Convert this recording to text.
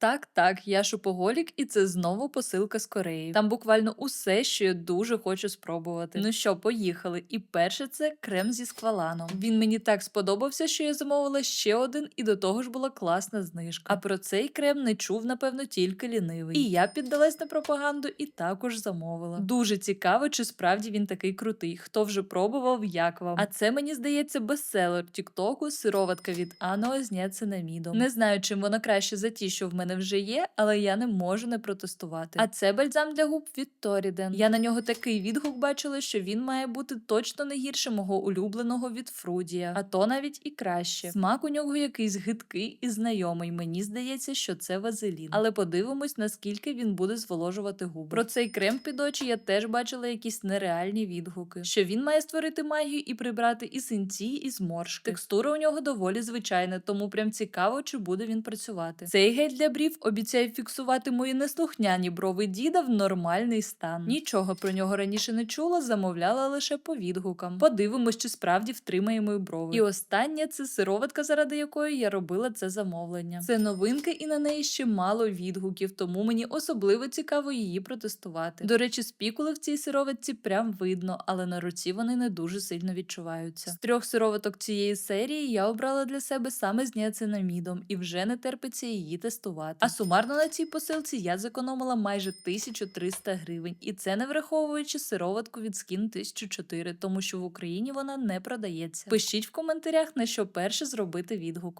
Так, так, я шопоголік, і це знову посилка з Кореї. Там буквально усе, що я дуже хочу спробувати. Ну що, поїхали. І перше це крем зі скваланом. Він мені так сподобався, що я замовила ще один, і до того ж була класна знижка. А про цей крем не чув, напевно, тільки лінивий. І я піддалась на пропаганду і також замовила. Дуже цікаво, чи справді він такий крутий. Хто вже пробував, як вам? А це мені здається бестселер Тіктоку, сироватка від Ано з ніацинамідом. Не знаю, чим вона краще за ті, що в мене вже є, але я не можу не протестувати. А це бальзам для губ від Торіден. Я на нього такий відгук бачила, що він має бути точно не гірше мого улюбленого від Фрудія, а то навіть і краще. Смак у нього якийсь гидкий і знайомий. Мені здається, що це вазелін. Але подивимось, наскільки він буде зволожувати губи. Про цей крем під очі я теж бачила якісь нереальні відгуки, що він має створити магію і прибрати і синці, і зморшки. Текстура у нього доволі звичайна, тому прям цікаво, чи буде він працювати. Цей гель для брів обіцяє фіксувати мої неслухняні брови діда в нормальний стан. Нічого про нього раніше не чула, замовляла лише по відгукам. Подивимось, чи справді втримає мої брови. І останнє це сироватка, заради якої я робила це замовлення. Це новинка, і на неї ще мало відгуків, тому мені особливо цікаво її протестувати. До речі, спікули в цій сироватці прям видно, але на руці вони не дуже сильно відчуваються. З трьох сироваток цієї серії я обрала для себе саме з ніацинамідом і вже не терпиться її тестувати. А сумарно на цій посилці я зекономила майже 1300 гривень, і це не враховуючи сироватку від скін 1004, тому що в Україні вона не продається. Пишіть в коментарях, на що перше зробити відгук.